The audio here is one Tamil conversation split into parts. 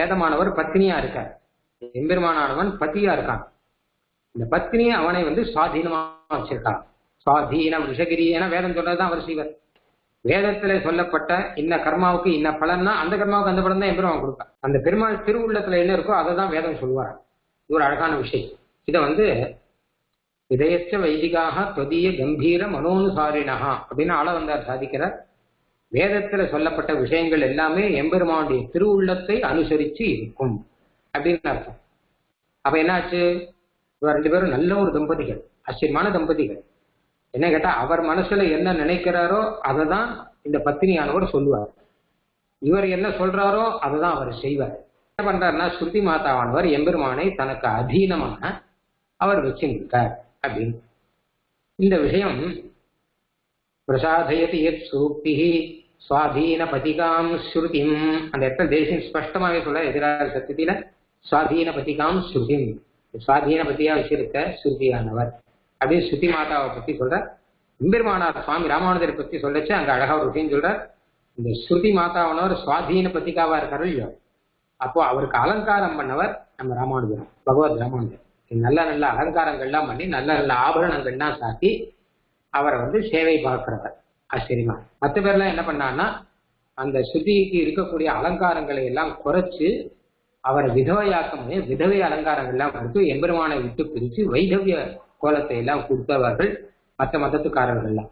வேதமானவர் பத்னியா இருக்கார். எம்பெருமானானவன் பத்தியா இருக்கான். இந்த பத்னியை அவனை வந்து சுவாதீனமா வச்சிருக்கான். சுவாதீனம் ரிஷகிரி என வேதம் சொல்றதுதான் அவர் செய்வர். வேதத்துல சொல்லப்பட்ட இன்ன கர்மாவுக்கு இன்ன பலன்னா அந்த கர்மாவுக்கு அந்த பலன் தான் எம்பெருமான் கொடுப்பார். அந்த பெருமாள் திருவுள்ளத்துல என்ன இருக்கோ அதை தான் வேதம் சொல்வார். இது ஒரு அழகான விஷயம். இதை வந்து இதயச்ச வைதிகாக தொதிய கம்பீர மனோனுசாரிணா அப்படின்னு ஆள வந்தார் சாதிக்கிறார். வேதத்துல சொல்லப்பட்ட விஷயங்கள் எல்லாமே எம்பெருமானுடைய திருவுள்ளத்தை அனுசரிச்சு இருக்கும். அப்படின்னு அர்த்தம். அப்ப என்னாச்சு? இவர் ரெண்டு பேரும் நல்ல ஒரு தம்பதிகள் ஆச்சரியமான தம்பதிகள். என்ன கேட்டா அவர் மனசுல என்ன நினைக்கிறாரோ அதை தான் இந்த பத்தினியானவர் சொல்லுவார். இவர் என்ன சொல்றாரோ அதை தான் அவர் செய்வார். என்ன பண்றாருன்னா ஸ்ருதி மாதாவானவர் எம்பெருமானை தனக்கு அதீனமான அவர் வச்சிருக்கார் அப்படின்னு. இந்த விஷயம் பிரசாதயதி எத் சூக்தி சுவாதீன பதிகாம் ஸ்ருதிம். அந்த இடத்துல தேசியம் ஸ்பஷ்டமாவே சொல்ல எதிராக சத்தியத்தில சுவாதீன பதிகாம் ஸ்ருதிம். சுவாதீன பதியா வச்சிருக்க ஸ்ருதியானவர். அப்படின்னு ஸ்ருதி மாதாவை பத்தி சொல்ற எம்பெருமானார் சுவாமி ராமானுஜரை பத்தி சொல்லச்சு அங்க அழகா ஒரு விஷயம் சொல்ற இந்த ஸ்ருதி மாதாவானவர் சுவாதீன பதிகாவா இருக்காரு இல்லையோ? அப்போ அவருக்கு அலங்காரம் பண்ணவர் நம்ம ராமானுஜர் பகவத் ராமானுஜர். நல்ல நல்ல அலங்காரங்கள்லாம் பண்ணி நல்ல நல்ல ஆபரணங்கள்லாம் சாத்தி அவரை வந்து சேவை பார்க்கிறவர். ஆச்சரியமா. மற்ற பேர்லாம் என்ன பண்ணான்னா அந்த ஸ்ருதிக்கு இருக்கக்கூடிய அலங்காரங்களை எல்லாம் குறைச்சு அவரை விதவையாக்கம் பண்ணி விதவை அலங்காரங்கள்லாம் கொடுத்து எம்பெருமானை விட்டு பிரித்து வைதவிய கோலத்தை எல்லாம் கொடுத்தவர்கள் மற்ற மதத்துக்காரர்கள்லாம்.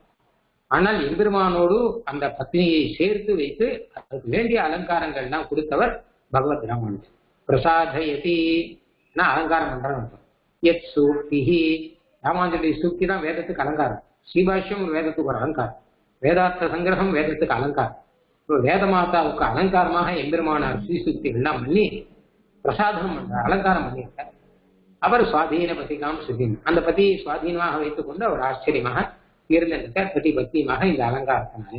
ஆனால் எம்பெருமானோடு அந்த பத்னியை சேர்த்து வைத்து அதுக்கு வேண்டிய அலங்காரங்கள்லாம் கொடுத்தவர் பகவத் ராமானுஜர். பிரசாதயதி அலங்காரம் பண்றான்னு அர்த்தம் எத் சூக்தி ராமானுஜருடைய சூக்தி தான் வேதத்துக்கு அலங்காரம். ஸ்ரீபாஷ்யம் வேதத்துக்கு ஒரு அலங்காரம். வேதார்த்த சங்கிரகம் வேதத்துக்கு அலங்காரம். இப்போ வேதமாதாவுக்கு அலங்காரமாக எம்பெருமானார் ஸ்ரீசுக்திகள்லாம் பண்ணி பிரசாதம் பண்றார் அலங்காரம் பண்ணியிருக்கார். அவர் சுவாதீன பதிகாம் சுதீன் அந்த பதி சுவாதீனமாக வைத்துக் கொண்டு அவர் ஆச்சரியமாக இருந்திருக்கார் பதி பக்தியமாக இந்த அலங்காரத்தினாலே.